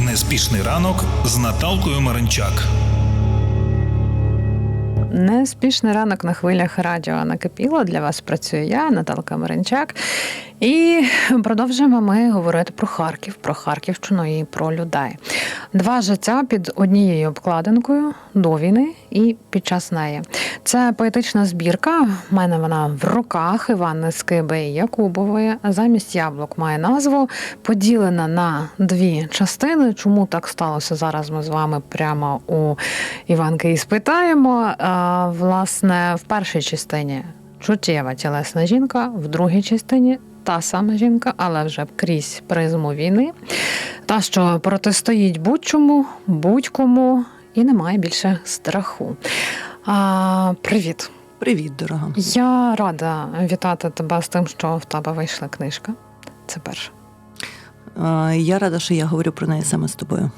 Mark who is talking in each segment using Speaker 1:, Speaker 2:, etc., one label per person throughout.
Speaker 1: Неспішний ранок з Наталкою Маринчак.
Speaker 2: Неспішний ранок на хвилях радіо накипіло. Для вас працюю я, Наталка Маринчак. І продовжуємо ми говорити про Харків, про Харківщину і про людей. Два життя під однією обкладинкою до війни і під час неї. Це поетична збірка. У мене вона в руках Івани Скиби Якубової. Замість яблук має назву, поділена на дві частини. Чому так сталося? Зараз ми з вами прямо у Іванки і спитаємо. Власне, в першій частині чуттєва тілесна жінка, в другій частині та сама жінка, але вже крізь призму війни. Та, що протистоїть будь-чому, будь-кому і немає більше страху. А, привіт.
Speaker 3: Привіт, дорога.
Speaker 2: Я рада вітати тебе з тим, що в тебе вийшла книжка. Це перше.
Speaker 3: А, Я рада, що я говорю про неї саме з тобою.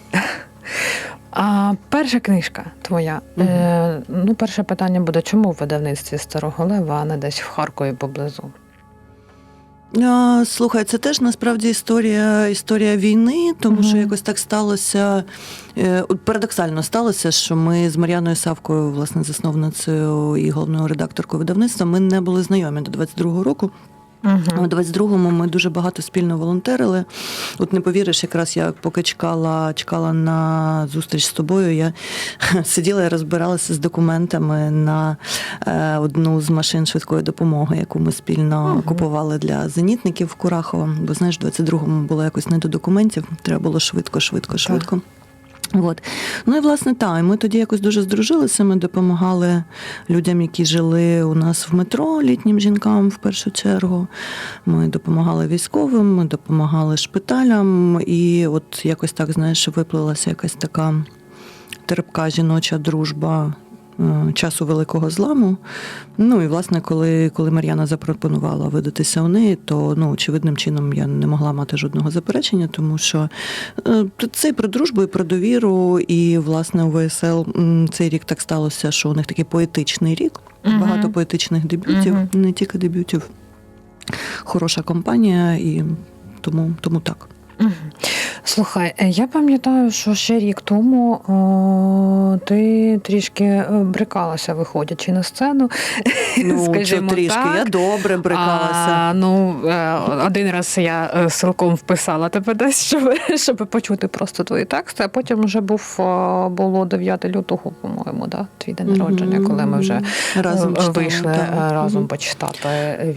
Speaker 2: А перша книжка твоя.
Speaker 3: Мгм.
Speaker 2: Е, ну, перше питання буде: чому в видавництві Старого Лева, а не десь в Харкові поблизу?
Speaker 3: Слухай, це теж насправді історія, історія війни, тому що якось так сталося. е, Парадоксально сталося, що ми з Мар'яною Савкою, власне, засновницею і головною редакторкою видавництва, ми не були знайомі до 22-го року. У
Speaker 2: Угу.
Speaker 3: 22-му ми дуже багато спільно волонтерили. От не повіриш, якраз я поки чекала, чекала на зустріч з тобою, я сиділа і розбиралася з документами на е, одну з машин швидкої допомоги, яку ми спільно
Speaker 2: Мгм.
Speaker 3: купували для зенітників в Курахово. Бо знаєш, в 22-му було якось не до документів, треба було швидко, швидко, швидко. От. Ну і власне так, ми тоді якось дуже здружилися. Ми допомагали людям, які жили у нас в метро, літнім жінкам в першу чергу. Ми допомагали військовим, ми допомагали шпиталям, і от якось так, знаєш, виплилася якась така терпка жіноча дружба. Е, Часу великого зламу. Ну і власне, коли, коли Мар'яна запропонувала видатися у неї, то ну очевидним чином я не могла мати жодного заперечення, тому що е, це і про дружбу, і про довіру. І власне у ВСЛ цей рік так сталося, що у них такий поетичний рік,
Speaker 2: Мгм.
Speaker 3: багато поетичних дебютів,
Speaker 2: Мгм.
Speaker 3: не тільки дебютів. Хороша компанія, і тому, тому так.
Speaker 2: Угу. Слухай, е, я пам'ятаю, що ще рік тому о, ти трішки е, брикалася, виходячи на сцену.
Speaker 3: Ну,
Speaker 2: скажімо
Speaker 3: трішки,
Speaker 2: так.
Speaker 3: я добре брикалася.
Speaker 2: А, ну, е, один раз я е, силком вписала тебе десь, щоб, щоб почути просто твої тексти, а потім вже був було 9 лютого, по-моєму, да? твій день народження, коли ми вже
Speaker 3: разом
Speaker 2: е,
Speaker 3: читали,
Speaker 2: вийшли е, разом почитати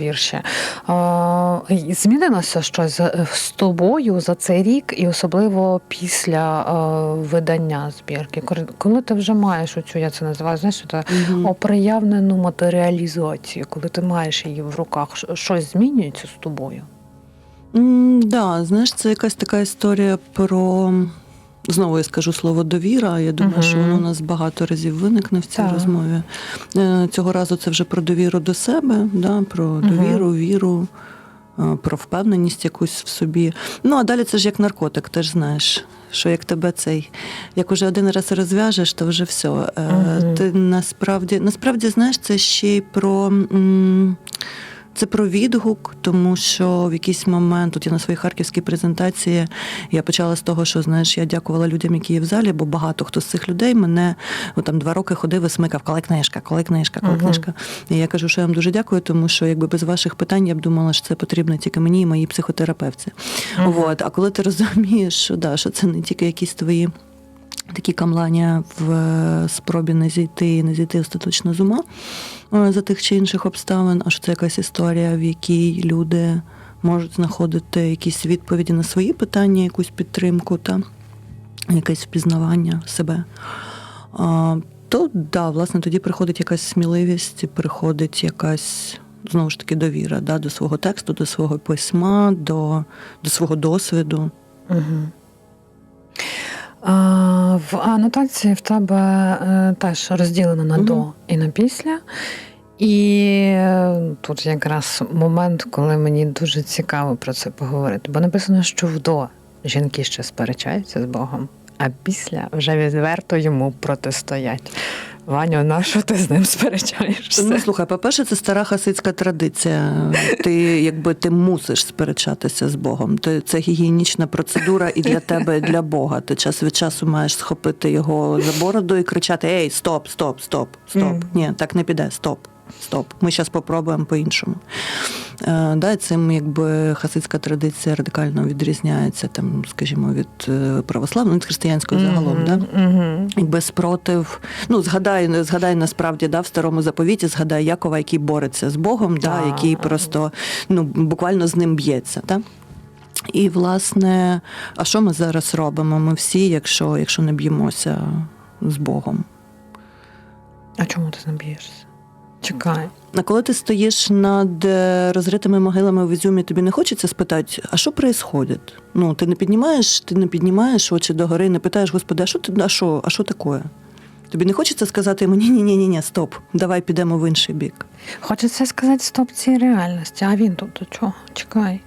Speaker 2: вірші. А, Змінилося щось е, з тобою за цей рік, і особливо після е, видання збірки. Коли- ти вже маєш оцю, я це називаю, знаєш, це
Speaker 3: Мгм.
Speaker 2: оприявнену матеріалізацію, коли ти маєш її в руках, щось змінюється з тобою.
Speaker 3: М, Да, знаєш, це якась така історія про. Знову я скажу слово довіра. Я думаю,
Speaker 2: Мгм.
Speaker 3: що воно у нас багато разів виникне в цій
Speaker 2: Так.
Speaker 3: розмові. Е, Цього разу це вже про довіру до себе, да, про довіру, віру, е, про впевненість якусь в собі. Ну а далі це ж як наркотик, ти ж знаєш. Що як тебе цей, як уже один раз розв'яжеш, то вже все. Е,
Speaker 2: Мгм.
Speaker 3: Ти насправді, насправді знаєш, це ще й про. м, це про відгук, тому що в якийсь момент, тут я на своїй харківській презентації, я почала з того, що знаєш, я дякувала людям, які є в залі, бо багато хто з цих людей мене ну, там два роки ходив і смикав, коли книжка, коли книжка, коли книжка. І я кажу, що я вам дуже дякую, тому що якби без ваших питань я б думала, що це потрібно тільки мені і моїй психотерапевці.
Speaker 2: Мгм.
Speaker 3: От. А коли ти розумієш, що да, що це не тільки якісь твої. Такі камлання в е, спробі не зійти, не зійти остаточно з ума за тих чи інших обставин, а що це якась історія, в якій люди можуть знаходити якісь відповіді на свої питання, якусь підтримку та якесь впізнавання себе. То да, власне, тоді приходить якась сміливість, приходить якась. Знову ж таки, довіра да, до свого тексту, до свого письма, до, до свого досвіду.
Speaker 2: Угу. В анотації в тебе е, теж розділено на до і на після. І е, тут якраз момент, коли мені дуже цікаво про це поговорити. Бо написано, що в до жінки ще сперечаються з Богом, а після вже відверто йому протистоять. Ваню, на що ти з ним сперечаєшся?
Speaker 3: Ну, слухай, по-перше, це стара хасидська традиція. Ти якби ти мусиш сперечатися з Богом. Ти, це гігієнічна процедура і для тебе, і для Бога. Ти час від часу маєш схопити його за бороду і кричати: Ей, стоп, стоп, стоп, стоп.
Speaker 2: Mm.
Speaker 3: Ні, так не піде, стоп. Стоп, ми зараз попробуємо по-іншому. Е, да, цим якби хасидська традиція радикально відрізняється, там, скажімо, від е, православної, від християнської загалом. Да?
Speaker 2: Угу.
Speaker 3: Якби спротив. Ну, згадай, згадай насправді да, в старому заповіті, згадай Якова, який бореться з Богом, да,
Speaker 2: Так.
Speaker 3: який просто ну, буквально з ним б'ється. Да? І, власне, а що ми зараз робимо? Ми всі, якщо, якщо не б'ємося з Богом.
Speaker 2: А чому ти ним б'єшся? Чекай.
Speaker 3: А коли ти стоїш над е, розритими могилами в Ізюмі, тобі не хочеться спитати, а що відбувається? Ну, ти не піднімаєш, ти не піднімаєш очі догори, не питаєш, господи, а що ти, а що, а що таке? Тобі не хочеться сказати йому ні, ні, ні, ні, ні, стоп, давай підемо в інший бік.
Speaker 2: Хочеться сказати стоп цій реальності, а він тут до чого? Чекай.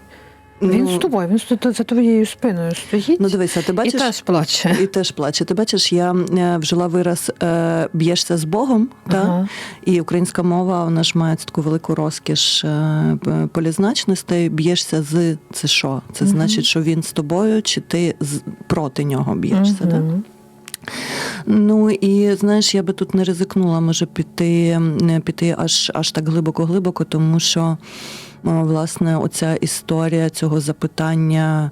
Speaker 2: Він
Speaker 3: Ну,
Speaker 2: з тобою, він за твоєю спиною стоїть
Speaker 3: Ну дивися, ти
Speaker 2: і
Speaker 3: бачиш.
Speaker 2: теж плаче.
Speaker 3: І теж плаче. Ти бачиш, я е, вжила вираз е, б'єшся з Богом, та?
Speaker 2: Ага.
Speaker 3: і українська мова вона ж має таку велику розкіш е, полізначностей. Б'єшся з це що? Це
Speaker 2: Мгм.
Speaker 3: значить, що він з тобою, чи ти проти нього б'єшся.
Speaker 2: Мгм.
Speaker 3: Ну і знаєш, я би тут не ризикнула, може піти, піти аж аж так глибоко-глибоко, тому що власне оця історія цього запитання.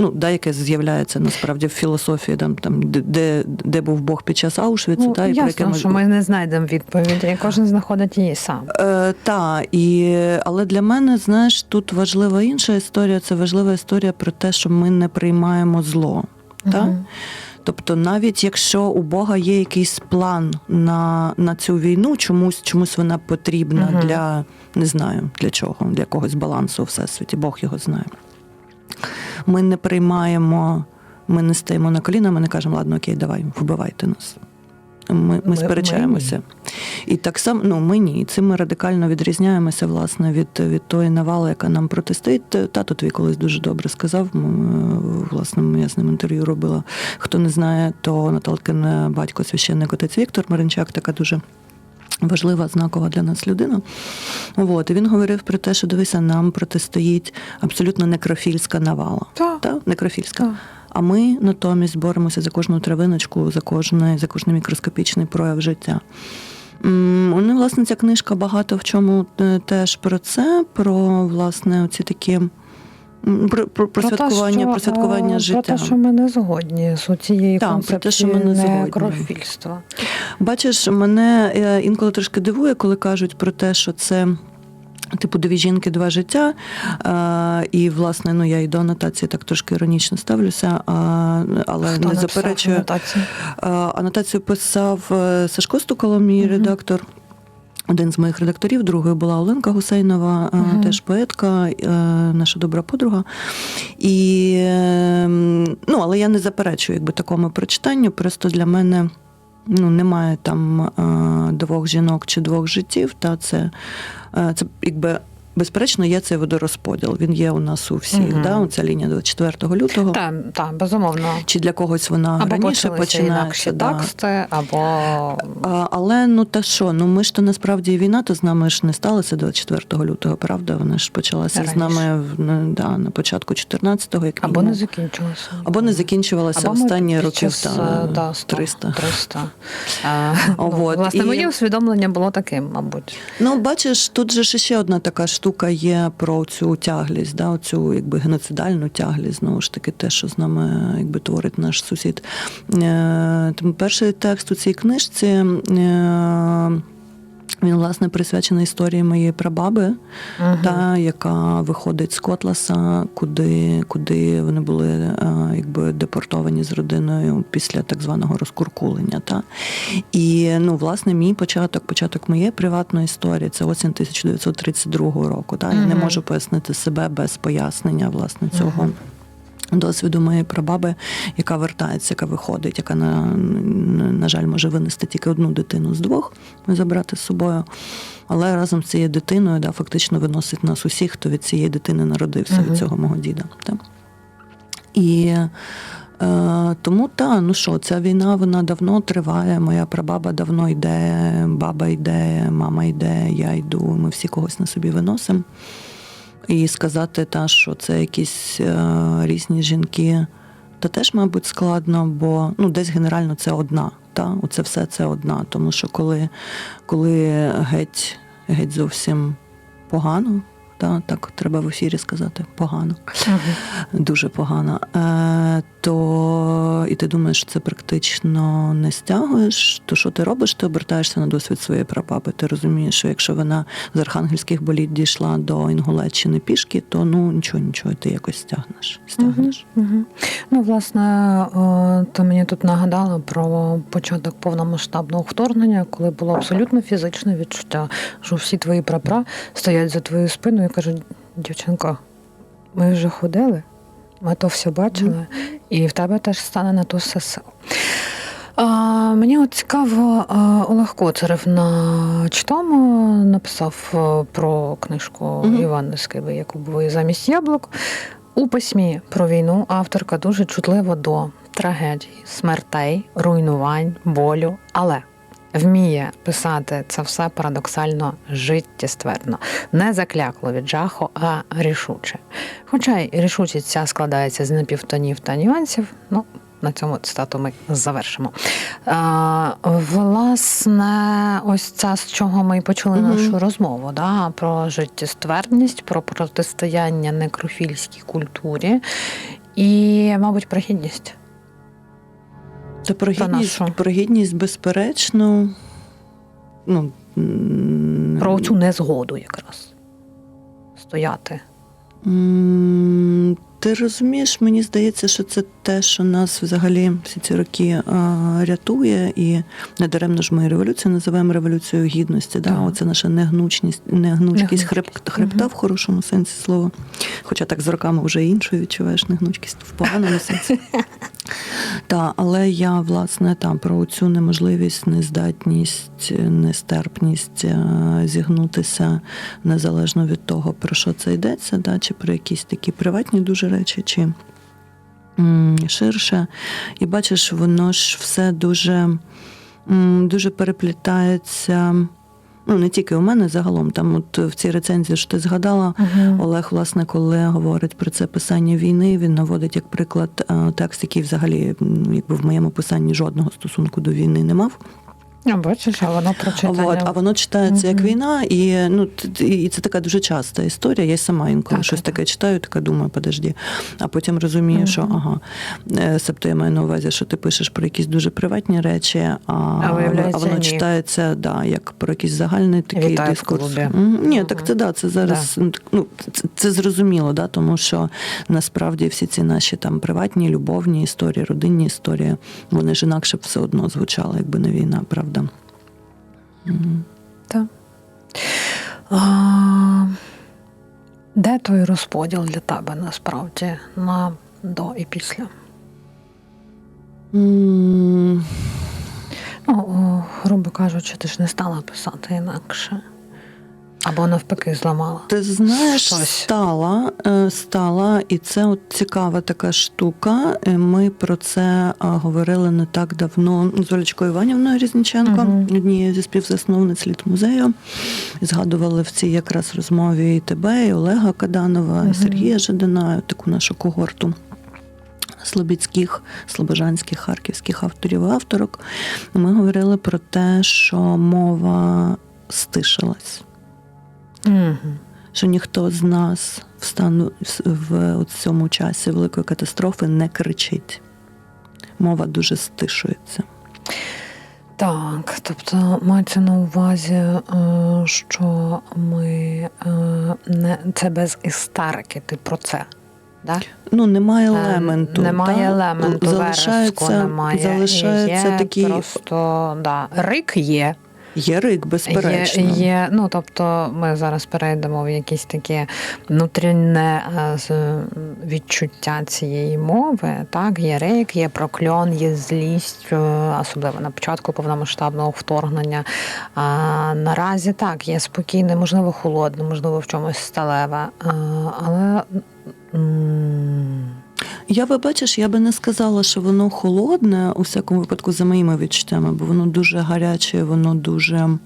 Speaker 3: Ну, да, яке з'являється насправді в філософії, там, там де- де, був Бог під час Аушвіцу,
Speaker 2: Ну,
Speaker 3: та, і про яке ми
Speaker 2: що ми не знайдемо відповіді, і кожен знаходить її сам.
Speaker 3: Е, та, і, але для мене, знаєш, тут важлива інша історія. Це важлива історія про те, що ми не приймаємо зло. Та? Тобто, навіть якщо у Бога є якийсь план на, на цю війну, чомусь чомусь вона потрібна
Speaker 2: угу.
Speaker 3: для не знаю для чого, для когось балансу у всесвіті, Бог його знає. Ми не приймаємо, ми не стаємо на коліна, ми не кажемо, ладно, окей, давай, вбивайте нас. Ми, ми,
Speaker 2: Ми-
Speaker 3: сперечаємося. І так само, ну ми ні. Цим ми радикально відрізняємося власне від, від тої навали, яка нам протистоїть. Тато твій колись дуже добре сказав. е, Власне, я з ним інтерв'ю робила. Хто не знає, то Наталкин е, батько священник отець Віктор Маринчак, така дуже. Важлива знакова для нас людина. От, і він говорив про те, що дивися, нам протистоїть абсолютно некрофільська навала.
Speaker 2: Так.
Speaker 3: Та? Некрофільська.
Speaker 2: Так.
Speaker 3: А ми натомість боремося за кожну травиночку, за кожний, за кожний мікроскопічний прояв життя. Ну, власне, ця книжка багато в чому е, теж про це, про власне оці такі про, про, про, святкування,
Speaker 2: що,
Speaker 3: про святкування
Speaker 2: е,
Speaker 3: життя.
Speaker 2: Про те, що ми не згодні з цією
Speaker 3: Так, про те, що ми не згодні.
Speaker 2: некрофільства.
Speaker 3: Бачиш, мене е, інколи трошки дивує, коли кажуть про те, що це. Типу, дві жінки, два життя. А, і, власне, ну я і до анотації так трошки іронічно ставлюся, а, але
Speaker 2: Хто
Speaker 3: не заперечую.
Speaker 2: анотацію?
Speaker 3: А, Анотацію писав е, Сашко Стукало, мій
Speaker 2: Мгм.
Speaker 3: редактор. Один з моїх редакторів, другою була Оленка Гусейнова, е,
Speaker 2: Мгм.
Speaker 3: теж поетка, е, наша добра подруга. І, е, ну, але я не заперечую якби, такому прочитанню. Просто для мене ну, немає там е, двох жінок чи двох життів. Та це, е, це якби. Безперечно, є цей водорозподіл. Він є у нас у всіх.
Speaker 2: Мгм.
Speaker 3: Да? Ця лінія 24 лютого.
Speaker 2: Так, так, безумовно.
Speaker 3: Чи для когось вона
Speaker 2: Або
Speaker 3: раніше починається? да.
Speaker 2: тексти, або
Speaker 3: А, але ну та що? Ну ми ж то насправді війна то з нами ж не сталася 24 лютого, правда? Вона ж почалася з нами да, на початку 14-го, як
Speaker 2: або не
Speaker 3: мінімум.
Speaker 2: закінчилося.
Speaker 3: або не закінчувалася
Speaker 2: Або
Speaker 3: останні та,
Speaker 2: е, да, 100,
Speaker 3: 300.
Speaker 2: 300. А, ну, власне,
Speaker 3: і-
Speaker 2: моє усвідомлення було таким, мабуть.
Speaker 3: Ну, бачиш, тут же ще одна така штука є про цю тяглість, да, оцю якби геноцидальну тяглість, знову ж таки, те, що з нами якби творить наш сусід. Е, Тому перший текст у цій книжці. Він, власне, присвячений історії моєї прабаби,
Speaker 2: Мгм.
Speaker 3: та, яка виходить з Котласа, куди, куди вони були е, якби депортовані з родиною після так званого розкуркулення. Та. І ну, власне, мій початок, початок моєї приватної історії це осінь 1932 року. Та. Я не можу пояснити себе без пояснення власне цього.
Speaker 2: Мгм.
Speaker 3: Досвіду моєї прабаби, яка вертається, яка виходить, яка на, на, жаль може винести тільки одну дитину з двох забрати з собою. Але разом з цією дитиною да, фактично виносить нас усіх, хто від цієї дитини народився,
Speaker 2: Мгм.
Speaker 3: від цього мого діда. Так? І Е, тому та, ну що, ця війна вона давно триває. Моя прабаба давно йде, баба йде, мама йде, я йду. Ми всі когось на собі виносимо. І сказати, та, що це якісь е, різні жінки, то теж, мабуть, складно, бо ну, десь генерально це одна. Та? Оце все це одна. Тому що коли, коли геть, геть зовсім погано, та, так треба в ефірі сказати, погано дуже погано, е, то і ти думаєш, що це практично не стягуєш, то що ти робиш? Ти обертаєшся на досвід своєї прапапи. Ти розумієш, що якщо вона з архангельських боліт дійшла до Інгулеччини пішки, то ну нічого, нічого, ти якось стягнеш. стягнеш.
Speaker 2: Угу. Ну, власне, е, ти мені тут нагадала про початок повномасштабного вторгнення, коли було абсолютно фізичне відчуття, що всі твої прапра стоять за твоєю спиною і кажуть: дівчинко, ми вже ходили, ми то все бачили, і в тебе теж стане на то все сил. А, мені от цікаво, а, Олег Коцарев на читому написав про книжку
Speaker 3: Мгм.
Speaker 2: Іванни Скиби Якубової замість яблук. У письмі про війну авторка дуже чутлива до трагедій, смертей, руйнувань, болю, але вміє писати це все парадоксально життєстверно, не заклякло від жаху, а рішуче. Хоча й рішучість ця складається з напівтонів та нюансів, ну. На цьому цитату ми завершимо. А, власне, ось це з чого ми і почали
Speaker 3: Мгм.
Speaker 2: нашу розмову, да, про життєстверність, про протистояння некрофільській культурі і, мабуть, про гідність.
Speaker 3: Та про
Speaker 2: Про
Speaker 3: гідність, про гідність, безперечно, ну,
Speaker 2: Про цю незгоду якраз стояти.
Speaker 3: Ти розумієш, мені здається, що це те, що нас взагалі всі ці роки а, рятує, і недаремно ж ми революцію називаємо революцією гідності. Да? Оце наша негнучність, негнучкість хреб, хребта
Speaker 2: Мгм.
Speaker 3: в хорошому сенсі слова. Хоча так з роками вже іншою відчуваєш негнучкість в поганому сенсі. Так, але я власне там про цю неможливість, нездатність, нестерпність е, зігнутися незалежно від того, про що це йдеться, да, чи про якісь такі приватні дуже речі, чи ширше. І бачиш, воно ж все дуже, дуже переплітається. Ну, не тільки у мене загалом, там от в цій рецензії, що ти згадала,
Speaker 2: Угу.
Speaker 3: Олег, власне, коли говорить про це писання війни, він наводить як приклад е, текст, який взагалі якби в моєму писанні жодного стосунку до війни не мав.
Speaker 2: А бачиш, а воно прочитання.
Speaker 3: От, а воно читається як війна, і ну і це така дуже часта історія. Я сама інколи
Speaker 2: Так,
Speaker 3: щось
Speaker 2: так.
Speaker 3: таке читаю, така думаю, подожди. А потім розумію, що ага, е, себто я маю на увазі, що ти пишеш про якісь дуже приватні речі, а,
Speaker 2: А виявляється,
Speaker 3: воно
Speaker 2: ні.
Speaker 3: читається да, як про якийсь загальний такий
Speaker 2: Вітаю в
Speaker 3: дискурс. Мгм. Ні, так це да, це зараз ну це, це зрозуміло, да, тому що насправді всі ці наші там приватні, любовні історії, родинні історії, вони ж інакше б все одно звучали, якби не війна, правда. Мгм.
Speaker 2: Так. А, де той розподіл для тебе насправді на до і після?
Speaker 3: Mm.
Speaker 2: Ну, грубо кажучи, ти ж не стала писати інакше. Або навпаки зламала.
Speaker 3: Ти знаєш,
Speaker 2: Щось.
Speaker 3: стала, е, стала, і це от цікава така штука. Е, Ми про це е, говорили не так давно з Олечкою Іванівною Різниченко,
Speaker 2: Мгм.
Speaker 3: однією зі співзасновниць літмузею. Згадували в цій якраз розмові і тебе, і Олега Каданова, і Сергія Жадина, таку нашу когорту. Слобідських, слобожанських, харківських авторів і авторок. Ми говорили про те, що мова стишилась
Speaker 2: Угу.
Speaker 3: що ніхто з нас в стану в цьому часі великої катастрофи не кричить. Мова дуже стишується.
Speaker 2: Так, тобто мається на увазі, е, що ми е, не це без істерики, ти про це. Да?
Speaker 3: Ну, немає
Speaker 2: Е,
Speaker 3: елементу.
Speaker 2: Немає
Speaker 3: та?
Speaker 2: елементу,
Speaker 3: залишається,
Speaker 2: вереску немає.
Speaker 3: залишається
Speaker 2: є
Speaker 3: такий
Speaker 2: Просто да. рик є.
Speaker 3: Є рик, безперечно.
Speaker 2: Є, є, ну тобто ми зараз перейдемо в якісь таке внутрішнє е, відчуття цієї мови. Так, є рейк, є прокльон, є злість, е, особливо на початку повномасштабного вторгнення. А наразі так, є спокійне, можливо, холодне, можливо, в чомусь сталеве. А, але м,
Speaker 3: Я би бачиш, я би не сказала, що воно холодне, у всякому випадку, за моїми відчуттями, бо воно дуже гаряче, воно дуже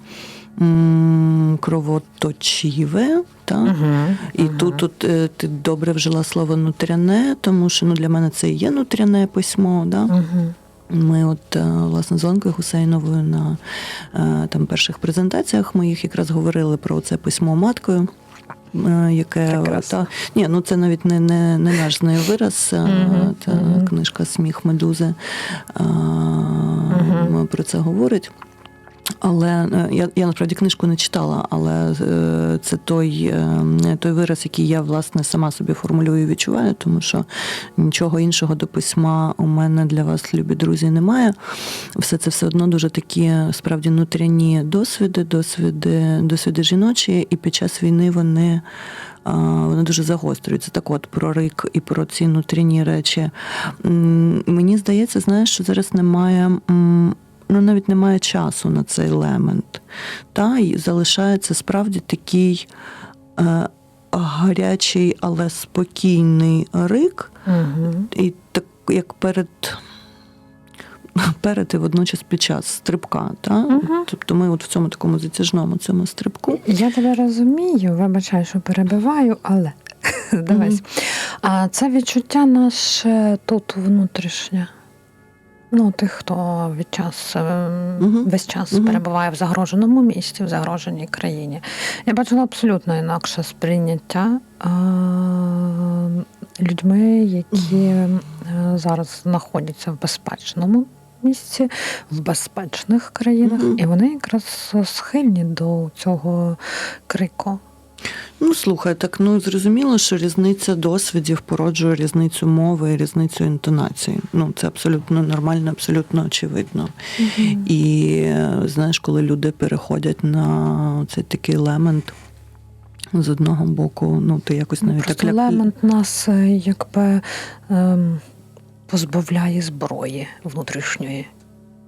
Speaker 3: кровоточиве. Та?
Speaker 2: Угу.
Speaker 3: І тут, тут е, ти добре вжила слово нутряне, тому що ну, для мене це і є нутряне письмо. Да?
Speaker 2: Угу.
Speaker 3: Ми, от е, власне, з Олонкою Гусейновою на е, там перших презентаціях моїх якраз говорили про це письмо маткою. Е, Яке та ні, ну це навіть не, не, не наш з нею вираз. е, Та книжка Сміх медузи е, про це говорить. Але е, я, я насправді книжку не читала, але е, це той, е, той вираз, який я власне сама собі формулюю і відчуваю, тому що нічого іншого до письма у мене для вас, любі друзі, немає. Все це все одно дуже такі справді внутрішні досвіди, досвіди, досвіди жіночі, і під час війни вони. Вони дуже загострюються. Так от про рик і про ці внутрішні речі. Мені здається, знаєш, що зараз немає ну навіть немає часу на цей елемент. Та і залишається справді такий е, гарячий, але спокійний рик,
Speaker 2: Угу.
Speaker 3: і так як перед. Перед і водночас під час стрибка, та?
Speaker 2: Мгм.
Speaker 3: тобто ми от в цьому такому затяжному цьому стрибку.
Speaker 2: Я тебе розумію, вибачай, що перебиваю, але дивись. А це відчуття наше тут внутрішнє. Ну, тих, хто від час,
Speaker 3: Мгм.
Speaker 2: весь час
Speaker 3: Мгм.
Speaker 2: перебуває в загроженому місті, в загроженій країні. Я бачила абсолютно інакше сприйняття е, людьми, які е, зараз знаходяться в безпечному місці, в безпечних країнах,
Speaker 3: Мгм.
Speaker 2: і вони якраз схильні до цього крику.
Speaker 3: Ну, слухай, так ну зрозуміло, що різниця досвідів породжує різницю мови і різницю інтонації. Ну, це абсолютно нормально, абсолютно очевидно. І е, знаєш, коли люди переходять на цей такий елемент. З одного боку, ну ти якось навіть
Speaker 2: Просто
Speaker 3: так
Speaker 2: елемент нас е, якби ем, позбавляє зброї внутрішньої.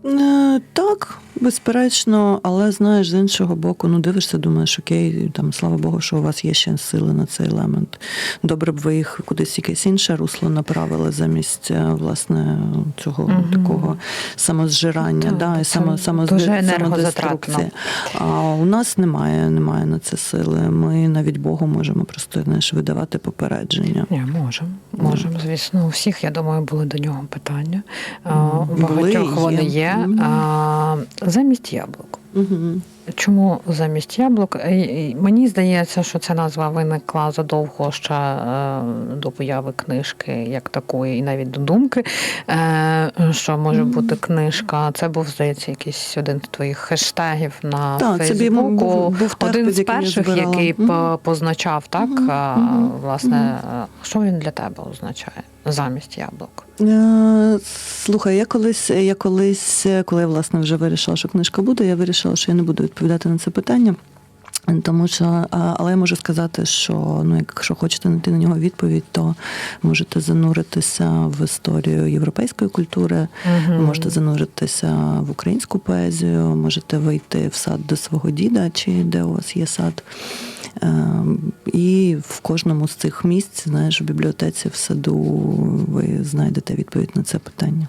Speaker 3: Е, Так, безперечно, але знаєш, з іншого боку, ну дивишся, думаєш, окей, там слава Богу, що у вас є ще сили на цей елемент. Добре б ви їх кудись якесь інше русло направили замість е, власне цього
Speaker 2: Мгм.
Speaker 3: такого самозжирання,
Speaker 2: Так,
Speaker 3: да, і само, само, самодеструкції. А у нас немає, немає на це сили. Ми навіть Богу можемо просто знаєш, видавати попередження.
Speaker 2: Ні, можемо. Можемо, звісно. У всіх, я думаю, були до нього питання. У багатьох
Speaker 3: Були,
Speaker 2: вони
Speaker 3: є.
Speaker 2: Замість яблук.
Speaker 3: Угу.
Speaker 2: Чому замість яблук? Мені здається, що ця назва виникла задовго ще е, до появи книжки, як такої, і навіть до думки, е, що може бути книжка. Це був, здається, якийсь один з твоїх хештегів на
Speaker 3: Так, це
Speaker 2: Фейсбуку.
Speaker 3: був, був
Speaker 2: Один з перших, який по- позначав, так
Speaker 3: мгм,
Speaker 2: власне, е, що він для тебе означає замість яблук?
Speaker 3: Слухай, я колись, я колись, коли я власне вже вирішила, що книжка буде, я вирішила, що я не буду відповідати на це питання. Тому що, але я можу сказати, що ну, якщо хочете знайти на нього відповідь, то можете зануритися в історію європейської культури, ви можете зануритися в українську поезію, можете вийти в сад до свого діда, чи де у вас є сад. Ем, І в кожному з цих місць, знаєш, в бібліотеці, в саду ви знайдете відповідь на це питання.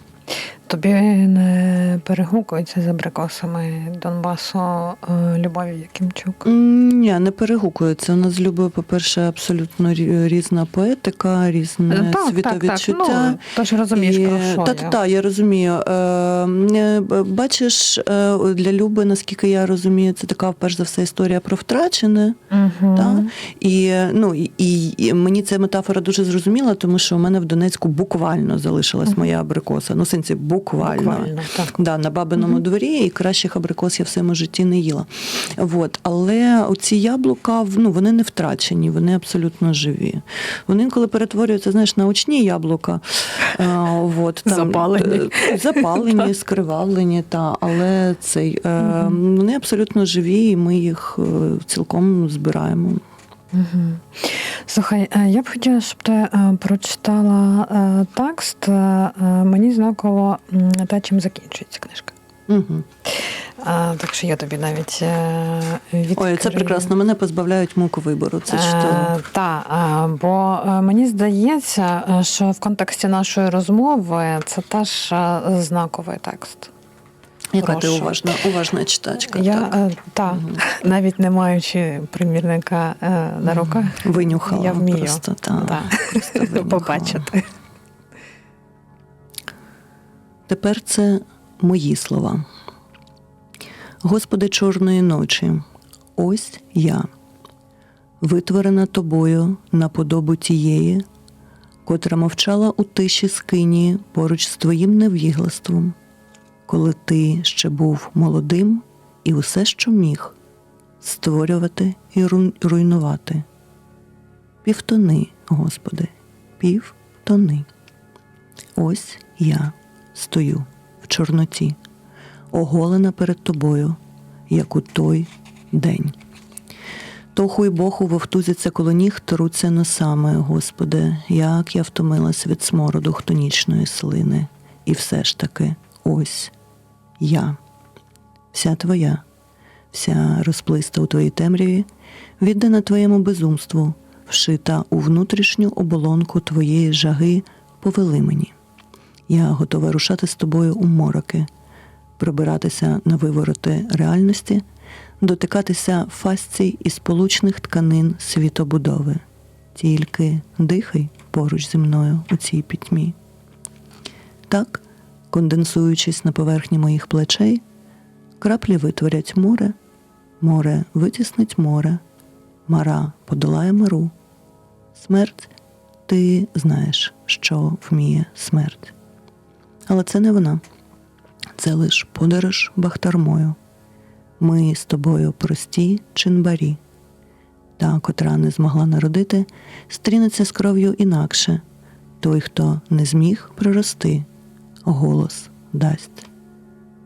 Speaker 2: Тобі не перегукується з абрикосами Донбасу е, Любові Якимчук?
Speaker 3: Ні, не перегукується. У нас з Любою, по-перше, абсолютно різна поетика, різне
Speaker 2: Е, так, так, так. Ну, ти ж розумієш, про що
Speaker 3: та,
Speaker 2: я.
Speaker 3: та, я розумію. Е, Бачиш, для Люби, наскільки я розумію, це така, перш за все, історія про втрачене.
Speaker 2: Угу.
Speaker 3: Та? І, ну, і, і, і мені ця метафора дуже зрозуміла, тому що у мене в Донецьку буквально залишилась
Speaker 2: Мгм.
Speaker 3: моя абрикоса. Ну, в сенсі, буквально.
Speaker 2: Буквально, так.
Speaker 3: Да, на бабиному
Speaker 2: Мгм.
Speaker 3: дворі і кращих абрикос я в своєму житті не їла. От. Але оці яблука, ну, вони не втрачені, вони абсолютно живі. Вони інколи перетворюються, знаєш, на очні яблука. А, от,
Speaker 2: Запалені.
Speaker 3: е, Запалені, скривавлені, та, але цей, е, вони абсолютно живі, і ми їх е, цілком збираємо.
Speaker 2: Угу. Слухай, е, я б хотіла, щоб ти е, прочитала е, текст. Мені знаково те, чим закінчується книжка.
Speaker 3: Угу.
Speaker 2: А, так що я тобі навіть відкрию.
Speaker 3: Ой, це прекрасно. Мене позбавляють муку вибору. Це ж то.
Speaker 2: Е, та, е, бо мені здається, що в контексті нашої розмови це теж знаковий текст.
Speaker 3: Яка ти уважна, уважна читачка.
Speaker 2: Я
Speaker 3: так.
Speaker 2: е, та,
Speaker 3: Мгм.
Speaker 2: навіть не маючи примірника е, на руках,
Speaker 3: Винюхала
Speaker 2: я вмію
Speaker 3: просто, та,
Speaker 2: та,
Speaker 3: просто винюхала.
Speaker 2: побачити.
Speaker 3: Тепер це мої слова. Господи чорної ночі, ось я, витворена тобою на подобу тієї, котра мовчала у тиші скині поруч з твоїм невіглаством, коли ти ще був молодим і усе, що міг, створювати і руйнувати. Півтони, Господи, півтони. Ось я стою в Чорноті, оголена перед тобою, як у той день. Тоху й боху вовтузяться коло ніг, труться носами, Господи, як я втомилась від смороду хтонічної слини. І все ж таки, ось я, вся твоя, вся розплиста у твоїй темряві, віддана твоєму безумству, вшита у внутрішню оболонку твоєї жаги, повели мені. Я готова рушати з тобою у мороки, пробиратися на вивороти реальності, дотикатися фасцій і сполучних тканин світобудови. Тільки дихай поруч зі мною у цій пітьмі. Так, конденсуючись на поверхні моїх плечей, краплі витворять море, море витіснить море, мара подолає мару. Смерть, ти знаєш, що вміє смерть. Але це не вона, це лиш подорож бахтармою. Ми з тобою прості чинбарі. Та, котра не змогла народити, стрінеться з кров'ю інакше. Той, хто не зміг прорости, голос дасть.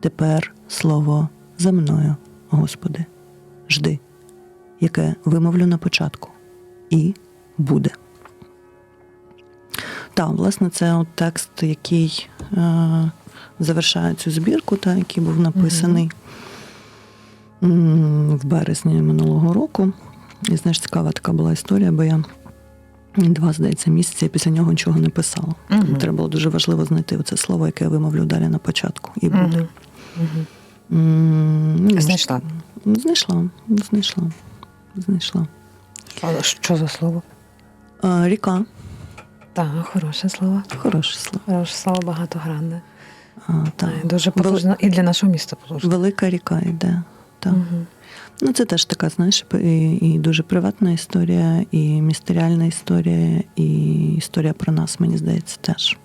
Speaker 3: Тепер слово за мною, Господи, жди, яке вимовлю на початку, і буде. Так, власне, це от текст, який е, завершає цю збірку, та, який був написаний м, в березні минулого року. І знаєш, цікава така була історія, бо я два, здається, місяці після нього нічого не писала.
Speaker 2: Мгм.
Speaker 3: Треба було дуже важливо знайти оце слово, яке я вимовлю далі на початку. І буде. Ну,
Speaker 2: Знайшла.
Speaker 3: Знайшла, знайшла, знайшла.
Speaker 2: А Що за слово?
Speaker 3: А, ріка,
Speaker 2: Так, хороше слово.
Speaker 3: хороше слово.
Speaker 2: Хороше слово багатогранне.
Speaker 3: А, та.
Speaker 2: Та, Дуже потужно. І для нашого міста потужно.
Speaker 3: Велика ріка йде. Так.
Speaker 2: Мгм.
Speaker 3: Ну, це теж така, знаєш, і, і дуже приватна історія, і містеріальна історія, і історія про нас, мені здається, теж.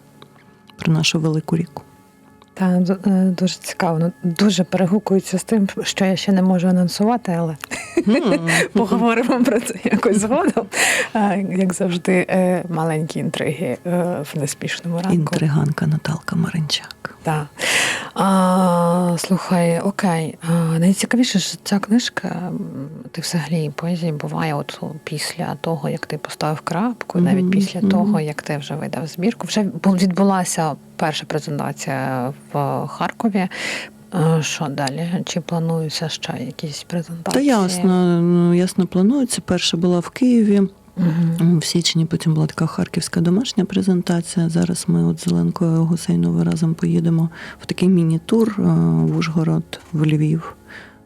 Speaker 3: Про нашу велику ріку.
Speaker 2: Та е, дуже цікаво. Ну, дуже перегукується з тим, що я ще не можу анонсувати, але поговоримо про це якось згодом. Як завжди, е, маленькі інтриги е, в неспішному ранку.
Speaker 3: Інтриганка Наталка Маринчак.
Speaker 2: Так. А, слухай, окей. А, найцікавіше ж ця книжка, ти взагалі поезії буває от після того, як ти поставив крапку, навіть
Speaker 3: Мгм,
Speaker 2: після
Speaker 3: мгм.
Speaker 2: того, як ти вже видав збірку. Вже відбулася перша презентація в Харкові. Що далі? Чи плануються ще якісь
Speaker 3: Та
Speaker 2: презентації?
Speaker 3: ясно, ну, ясно планується. Перша була в Києві
Speaker 2: Мгм.
Speaker 3: в січні, потім була така харківська домашня презентація. Зараз ми от з Зеленкою Гусейновою разом поїдемо в такий міні-тур е, в Ужгород, в Львів,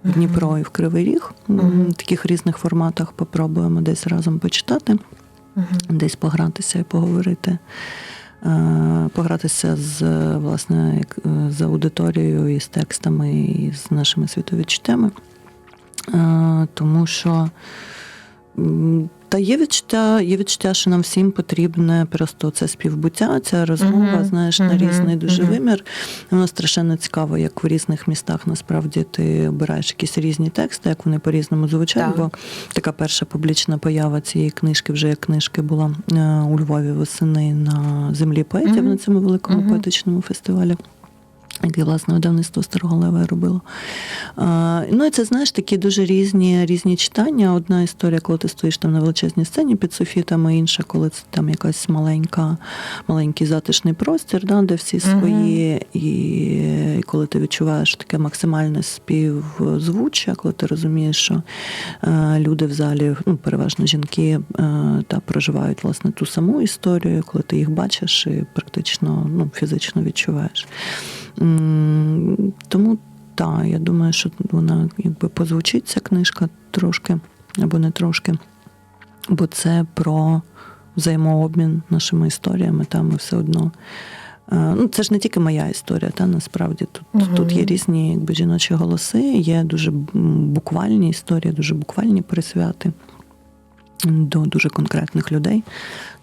Speaker 3: в Дніпро і в Кривий Ріг.
Speaker 2: Мгм.
Speaker 3: В таких різних форматах попробуємо десь разом почитати.
Speaker 2: Мгм.
Speaker 3: десь погратися і поговорити. Е, Погратися з власне е, з аудиторією і з текстами, і з нашими світовідчуттями. Е, Тому що та є відчуття, є відчуття, що нам всім потрібне просто це співбуття, ця розмова,
Speaker 2: Мгм,
Speaker 3: знаєш, на різний дуже
Speaker 2: мгм.
Speaker 3: вимір. Воно страшенно цікаво, як в різних містах насправді ти обираєш якісь різні тексти, як вони по-різному звучать.
Speaker 2: Так.
Speaker 3: Бо така перша публічна поява цієї книжки, вже як книжки була е, у Львові восени на землі поетів
Speaker 2: Мгм.
Speaker 3: на цьому великому
Speaker 2: Мгм.
Speaker 3: поетичному фестивалі. Яке власне видавництво Старого Лева робило. А, ну і це знаєш такі дуже різні різні читання. Одна історія, коли ти стоїш там на величезній сцені під софітами, інша, коли це там якась маленька, маленький затишний простір, да, де всі свої, і, і коли ти відчуваєш таке максимальне співзвуччя, коли ти розумієш, що е, люди в залі, ну переважно жінки, е, та проживають власне ту саму історію, коли ти їх бачиш і практично ну, фізично відчуваєш. Тому так, я думаю, що вона якби позвучить ця книжка трошки або не трошки, бо це про взаємообмін нашими історіями, та ми все одно. е, Ну, це ж не тільки моя історія, та насправді тут,
Speaker 2: Мгм.
Speaker 3: тут є різні якби, жіночі голоси, є дуже буквальні історії, дуже буквальні присвяти до дуже конкретних людей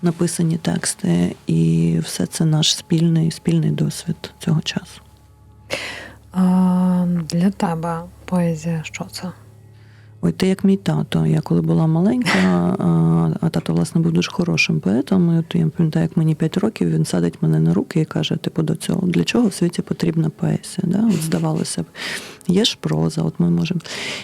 Speaker 3: написані тексти, і все це наш спільний спільний досвід цього часу.
Speaker 2: А, для тебе поезія, що це?
Speaker 3: Ой, ти як мій тато. Я коли була маленька, а, а тато, власне, був дуже хорошим поетом. І от я пам'ятаю, як мені 5 років він садить мене на руки і каже: типу, до цього для чого в світі потрібна поезія? Да? От здавалося б, є ж проза, от ми можемо.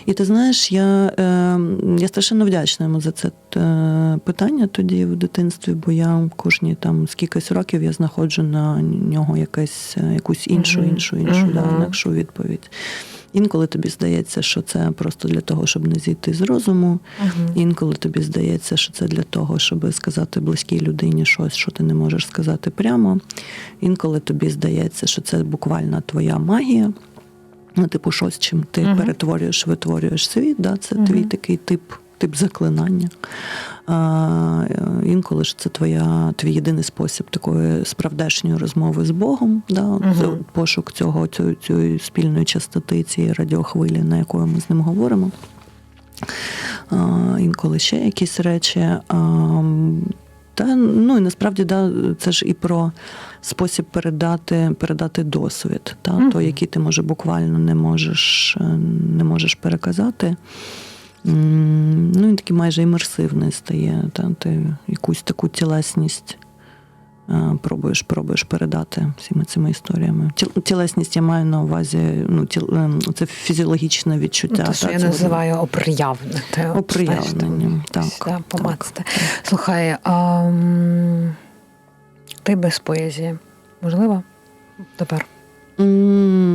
Speaker 3: І ти знаєш, я, е, я страшенно вдячна йому за це е, питання тоді в дитинстві, бо я кожні там скількись років я знаходжу на нього якесь, е, якусь іншу,
Speaker 2: Мгм.
Speaker 3: іншу, іншу, да, інакшу відповідь. Інколи тобі здається, що це просто для того, щоб не зійти з розуму. Інколи тобі здається, що це для того, щоб сказати близькій людині щось, що ти не можеш сказати прямо. Інколи тобі здається, що це буквально твоя магія. Ну, типу, щось, чим ти
Speaker 2: Мгм.
Speaker 3: перетворюєш, витворюєш світ. Да? Це
Speaker 2: Мгм.
Speaker 3: твій такий тип. Тип заклинання. А, інколи ж це твоя, твій єдиний спосіб такої справдешньої розмови з Богом, да? Це пошук цього, цієї, цієї спільної частоти, цієї радіохвилі, на якої ми з ним говоримо. А, інколи ще якісь речі. А, та, ну і насправді да, це ж і про спосіб передати, передати досвід, та,
Speaker 2: Мгм.
Speaker 3: той, який ти може буквально не можеш, е, не можеш переказати. Ну, він такий майже імерсивний стає. Та, ти якусь таку тілесність е, пробуєш, пробуєш передати всіми цими історіями. Тіл- Тілесність я маю на увазі, ну, тіл, ем, це фізіологічне відчуття.
Speaker 2: Те, що
Speaker 3: та,
Speaker 2: я
Speaker 3: цього-
Speaker 2: називаю знаєш, там,
Speaker 3: так,
Speaker 2: да,
Speaker 3: так.
Speaker 2: Слухай, а, ти без поезії. Можливо? Тепер.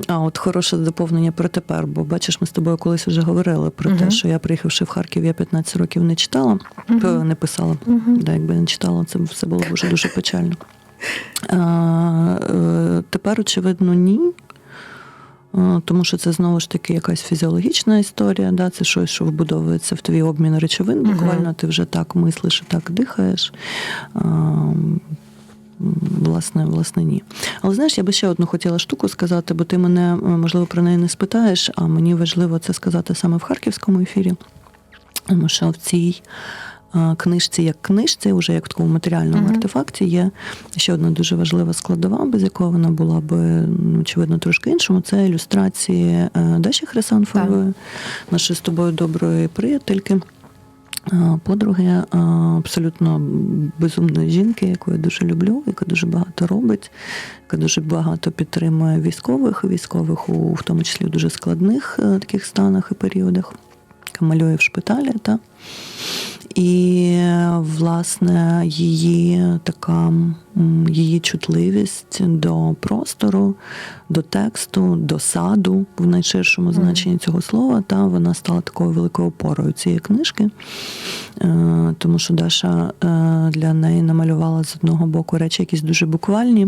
Speaker 3: А, от хороше доповнення про тепер, бо бачиш, ми з тобою колись вже говорили про те, що я приїхавши в Харків, я 15 років не читала, е, не писала. Да, якби не читала, це все було дуже дуже печально. А, е, тепер, очевидно, ні. Тому що це знову ж таки якась фізіологічна історія, да? це щось, що вбудовується в твій обмін речовин. Буквально ти вже так мислиш і так дихаєш. Власне, власне, ні. Але знаєш, я би ще одну хотіла штуку сказати, бо ти мене, можливо, про неї не спитаєш, а мені важливо це сказати саме в харківському ефірі. Тому що в цій книжці, як книжці, вже як в такому матеріальному
Speaker 2: Мгм.
Speaker 3: артефакті, є ще одна дуже важлива складова, без якого вона була би, ну, очевидно, трошки іншому. Це ілюстрації е, Даші Хрисанфової, нашої з тобою доброї приятельки. А, Подруги абсолютно безумної жінки, яку я дуже люблю, яка дуже багато робить, яка дуже багато підтримує військових, військових у в тому числі в дуже складних е, таких станах і періодах, яка малює в шпиталі. Та? І, власне, її така її чутливість до простору, до тексту, до саду в найширшому значенні цього слова, та вона стала такою великою опорою цієї книжки. Е, Тому що Даша е, для неї намалювала з одного боку речі якісь дуже буквальні,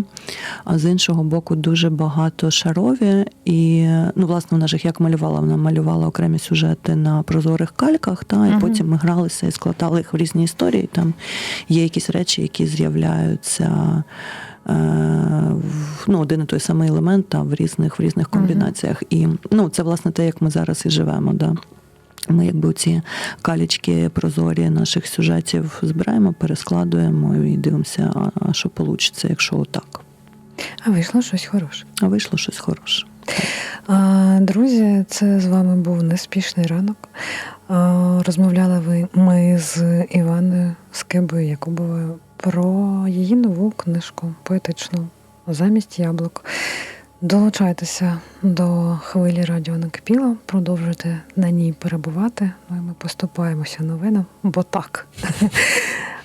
Speaker 3: а з іншого боку дуже багато шарові. І, ну, власне, вона ж їх як малювала? Вона малювала окремі сюжети на прозорих кальках, та, і потім ми гралися і складали їх в різні історії. Там є якісь речі, які з'являються. е, Ну, один і той самий елемент та, в різних в різних комбінаціях. І ну, це власне те, як ми зараз і живемо. Да. Ми якби ці калічки прозорі наших сюжетів збираємо, перескладуємо і дивимося, а, а що вийде, якщо отак.
Speaker 2: А вийшло щось хороше.
Speaker 3: А вийшло щось хороше.
Speaker 2: Друзі, це з вами був неспішний ранок. Розмовляли ми з Іваною Скибою Якубовою про її нову книжку поетичну замість яблук. Долучайтеся до хвилі радіо накипіло, продовжуйте на ній перебувати. Ну і ми поступаємося новинам, бо так.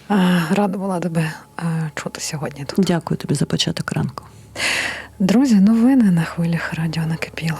Speaker 2: Рада була тебе чути сьогодні тут.
Speaker 3: Дякую тобі за початок ранку.
Speaker 2: Друзі, новини на хвилях радіо накипіло.